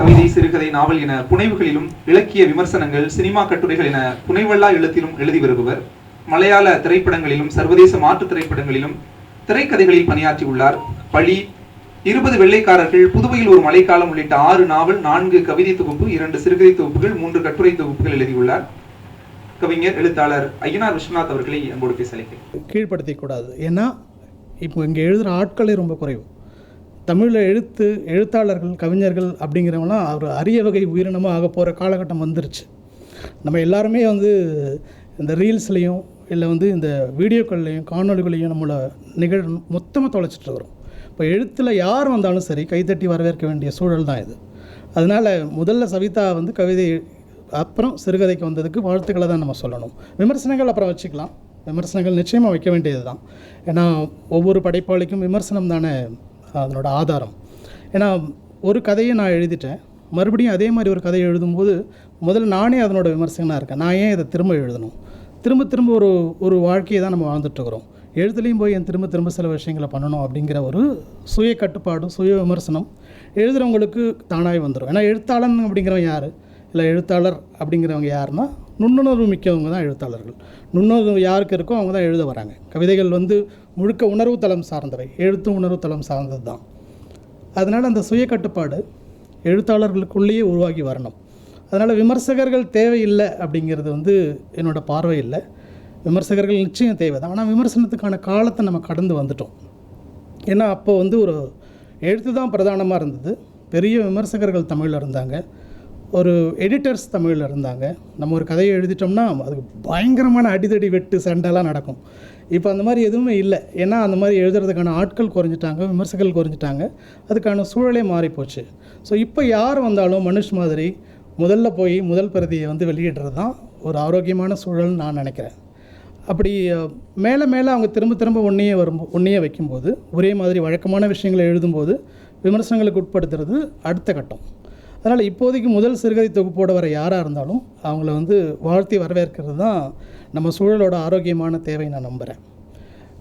கவிதை சிறுகதை நாவல் என புனைவுகளிலும் இலக்கிய விமர்சனங்கள் சினிமா கட்டுரைகள் என புனைவல்லா எழுத்திலும் எழுதி வருபவர். மலையாள திரைப்படங்களிலும் சர்வதேச மாற்று திரைப்படங்களிலும் திரைக்கதைகளில் பணியாற்றியுள்ளார் பழி இருபது வெள்ளைக்காரர்கள் புதுவையில் ஒரு மழைக்காலம் உள்ளிட்ட ஆறு நாவல் நான்கு கவிதை தொகுப்பு இரண்டு சிறுகதை தொகுப்புகள் மூன்று கட்டுரை தொகுப்புகள் எழுதியுள்ளார் கவிஞர் எழுத்தாளர் ஐயனார் விஸ்வநாத் அவர்களை அன்போடு பேச அழைக்கிறேன். கீழ்ப்படுத்திக்கூடாது ஏன்னா இப்போ இங்கே எழுதுகிற ஆட்களே ரொம்ப குறைவு. தமிழில் எழுத்து எழுத்தாளர்கள் கவிஞர்கள் அப்படிங்கிறவங்களாம் ஒரு அரிய வகை உயிரினமாக ஆக போகிற காலகட்டம் வந்துருச்சு. நம்ம எல்லாருமே வந்து இந்த ரீல்ஸ்லேயும் இல்லை வந்து இந்த வீடியோக்கள்லையும் காணொலிகளையும் நம்மளை நிகழ் மொத்தமாக தொலைச்சிட்டு இருக்கிறோம். இப்போ எழுத்தில் யார் வந்தாலும் சரி கைத்தட்டி வரவேற்க வேண்டிய சூழல் தான் இது. அதனால் முதல்ல சவிதா வந்து கவிதை அப்புறம் சிறுகதைக்கு வந்ததுக்கு வாழ்த்துக்களை தான் நம்ம சொல்லணும். விமர்சனங்கள் அப்புறம் வச்சுக்கலாம். விமர்சனங்கள் நிச்சயமாக வைக்க வேண்டியது தான் ஏன்னா ஒவ்வொரு படைப்பாளிக்கும் விமர்சனம் தானே அதனோட ஆதாரம். ஏன்னா ஒரு கதையை நான் எழுதிட்டேன். மறுபடியும் அதே மாதிரி ஒரு கதையை எழுதும்போது முதல்ல நானே அதனோட விமர்சகனாக இருக்கேன். நான் ஏன் இதை திரும்ப எழுதணும்? திரும்ப திரும்ப ஒரு ஒரு வாழ்க்கையை தான் நம்ம வாழ்ந்துட்டுருக்குறோம். எழுத்துலேயும் போய் என் திரும்ப திரும்ப சில விஷயங்களை பண்ணணும் அப்படிங்கிற ஒரு சுய கட்டுப்பாடும் சுய விமர்சனம் எழுதுகிறவங்களுக்கு தானாகவே வந்துடும் ஏன்னா எழுத்தாளன் அப்படிங்கிறவன் யார்? இல்லை எழுத்தாளர் அப்படிங்கிறவங்க யாருன்னா நுண்ணுணர்வு மிக்கவங்க தான் எழுத்தாளர்கள். நுண்ணுணர்வு யாருக்கு இருக்கோ அவங்க தான் எழுத வராங்க. கவிதைகள் வந்து முழுக்க உணர்வு தளம் சார்ந்தவை. எழுத்து உணர்வு தளம் சார்ந்தது தான். அதனால் அந்த சுய கட்டுப்பாடு எழுத்தாளர்களுக்குள்ளேயே உருவாகி வரணும். அதனால் விமர்சகர்கள் தேவையில்லை அப்படிங்கிறது வந்து என்னோடய பார்வை இல்லை. விமர்சகர்கள் நிச்சயம் தேவை தான். ஆனால் விமர்சனத்துக்கான காலத்தை நம்ம கடந்து வந்துட்டோம். ஏன்னா அப்போ வந்து ஒரு எழுத்து தான் பிரதானமாக இருந்தது. பெரிய விமர்சகர்கள் தமிழில் இருந்தாங்க. ஒரு எடிட்டர்ஸ் தமிழில் இருந்தாங்க. நம்ம ஒரு கதையை எழுதிட்டோம்னா அதுக்கு பயங்கரமான அடிதடி வெட்டு சண்டைலாம் நடக்கும். இப்போ அந்த மாதிரி எதுவுமே இல்லை. ஏன்னா அந்த மாதிரி எழுதுறதுக்கான ஆட்கள் குறைஞ்சிட்டாங்க விமர்சகர்கள் குறைஞ்சிட்டாங்க. அதுக்கான சூழலே மாறிப்போச்சு. ஸோ இப்போ யார் வந்தாலும் மனுஷ் மாதிரி முதல்ல போய் முதல் பிரதியை வந்து வெளியிடுறது தான் ஒரு ஆரோக்கியமான சூழல்னு நான் நினைக்கிறேன். அப்படி மேலே மேலே அவங்க திரும்ப திரும்ப ஒன்றையே வரும் ஒன்றையே வைக்கும்போது ஒரே மாதிரி வழக்கமான விஷயங்களை எழுதும்போது விமர்சனங்களுக்கு உட்படுத்துறது அடுத்த கட்டம். அதனால் இப்போதைக்கு முதல் சிறுகதை தொகுப்போட வர யாராக இருந்தாலும் அவங்கள வந்து வாழ்த்தி வரவேற்கிறது தான் நம்ம சூழலோட ஆரோக்கியமான தேவை நான் நம்புகிறேன்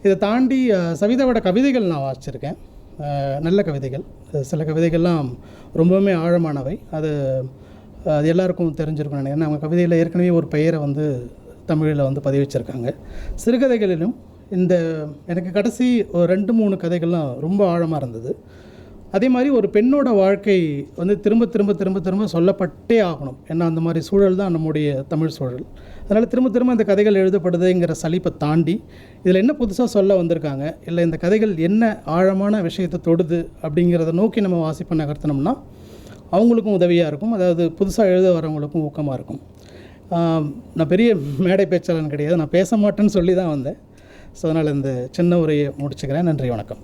இதை தாண்டி சவிதாவோட கவிதைகள் நான் வாசிச்சிருக்கேன். நல்ல கவிதைகள். சில கவிதைகள்லாம் ரொம்பவுமே ஆழமானவை. அது அது எல்லாருக்கும் தெரிஞ்சிருக்கும் நினைக்கிறேன். அவங்க கவிதையில் ஏற்கனவே ஒரு பெயரை வந்து தமிழில் வந்து பதிவு வச்சுருக்காங்க சிறுகதைகளிலும் இந்த எனக்கு கடைசி ஒரு ரெண்டு மூணு கதைகள்லாம் ரொம்ப ஆழமாக இருந்தது. அதே மாதிரி ஒரு பெண்ணோட வாழ்க்கை வந்து திரும்ப திரும்ப திரும்ப திரும்ப சொல்லப்பட்டே ஆகணும். ஏன்னா அந்த மாதிரி சூழல் தான் நம்முடைய தமிழ் சூழல். அதனால் திரும்ப திரும்ப இந்த கதைகள் எழுதப்படுதுங்கிற சலிப்பை தாண்டி இதில் என்ன புதுசாக சொல்ல வந்திருக்காங்க? இல்லை இந்த கதைகள் என்ன ஆழமான விஷயத்தை தொடுது அப்படிங்கிறத நோக்கி நம்ம வாசிப்பை நகர்த்தினோம்னா அவங்களுக்கும் உதவியாக இருக்கும். அதாவது புதுசாக எழுத வரவங்களுக்கும் ஊக்கமாக இருக்கும். நான் பெரிய மேடை பேச்சாளன் கிடையாது. நான் பேச மாட்டேன்னு சொல்லி தான் வந்தேன். ஸோ அதனால் இந்த சின்ன உரையை முடிச்சுக்கிறேன். நன்றி வணக்கம்.